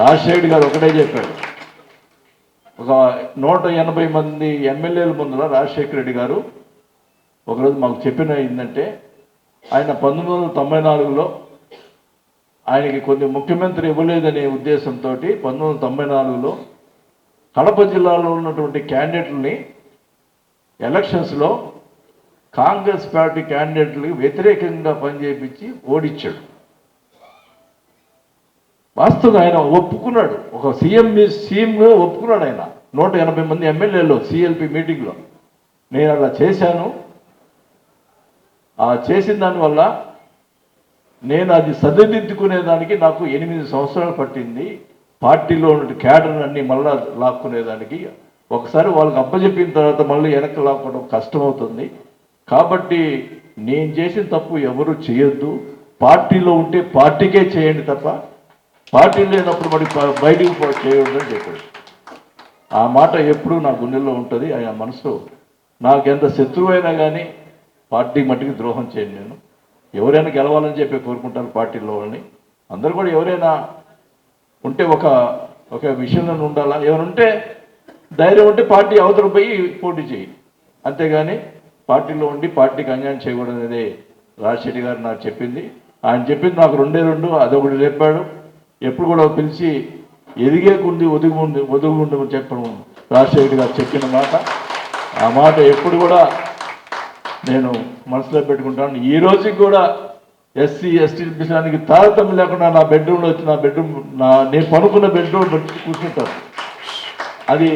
రాజశేఖర్ గారు ఒకటే చెప్పాడు. ఒక నూట ఎనభై మంది ఎమ్మెల్యేల ముందర రాజశేఖర రెడ్డి గారు ఒకరోజు మాకు చెప్పిన ఏంటంటే ఆయన పంతొమ్మిది వందల తొంభై నాలుగులో ఆయనకి కొన్ని ముఖ్యమంత్రి ఇవ్వలేదనే ఉద్దేశంతో పంతొమ్మిది వందల తొంభై నాలుగులో కడప జిల్లాలో ఉన్నటువంటి క్యాండిడేట్లని ఎలక్షన్స్లో కాంగ్రెస్ పార్టీ క్యాండిడేట్లకి వ్యతిరేకంగా పనిచేపించి ఓడించాడు వాస్తవంగా ఆయన ఒప్పుకున్నాడు. ఒక సీఎం సీఎంగా ఒప్పుకున్నాడు ఆయన. నూట ఎనభై మంది ఎమ్మెల్యేలు సిఎల్పి మీటింగ్లో. నేను అలా చేశాను. ఆ చేసిన దానివల్ల నేను అది సరిదిద్దుకునేదానికి నాకు ఎనిమిది సంవత్సరాలు పట్టింది. పార్టీలో ఉన్న క్యాడర్ అన్ని మళ్ళా లాక్కునేదానికి. ఒకసారి వాళ్ళకి అప్పచెప్పిన తర్వాత మళ్ళీ వెనక్కి లాక్కోవడం కష్టమవుతుంది. కాబట్టి నేను చేసిన తప్పు ఎవరు చేయొద్దు. పార్టీలో ఉంటే పార్టీకే చేయండి తప్ప పార్టీ లేనప్పుడు మరి బయటికి పో అని చెప్పాడు. ఆ మాట ఎప్పుడు నా గుండెల్లో ఉంటుంది ఆయన మనసు నాకెంత శత్రువైనా కానీ పార్టీ మట్టికి ద్రోహం చేయను నేను. ఎవరైనా గెలవాలని చెప్పి కోరుకుంటారు పార్టీలో వాళ్ళని. అందరూ కూడా ఎవరైనా ఉంటే ఒక ఒక విషయంలో ఉండాలా? ఎవరు ఉంటే ధైర్యం ఉంటే పార్టీ అవతల పోయి పోటీ చేయి. అంతేగాని పార్టీలో ఉండి పార్టీకి అన్యాయం చేయకూడదు అనేది రాజశెట్టి గారు నాకు చెప్పింది. ఆయన చెప్పింది నాకు రెండే రెండు అదొకటి చెప్పాడు. ఎప్పుడు కూడా పిలిచి ఎదిగే కుంది ఒదుగుండి ఒదుగుండి చెప్పడం రాజశేఖర్ గారు చెప్పిన మాట ఆ మాట ఎప్పుడు కూడా నేను మనసులో పెట్టుకుంటాను. ఈ రోజుకి కూడా ఎస్సీ ఎస్టీ విషయానికి తారతమ్యం లేకుండా నా బెడ్రూమ్లో వచ్చి నా బెడ్రూమ్ నా నేను పనుకున్న బెడ్రూమ్ కూర్చుంటాను. అది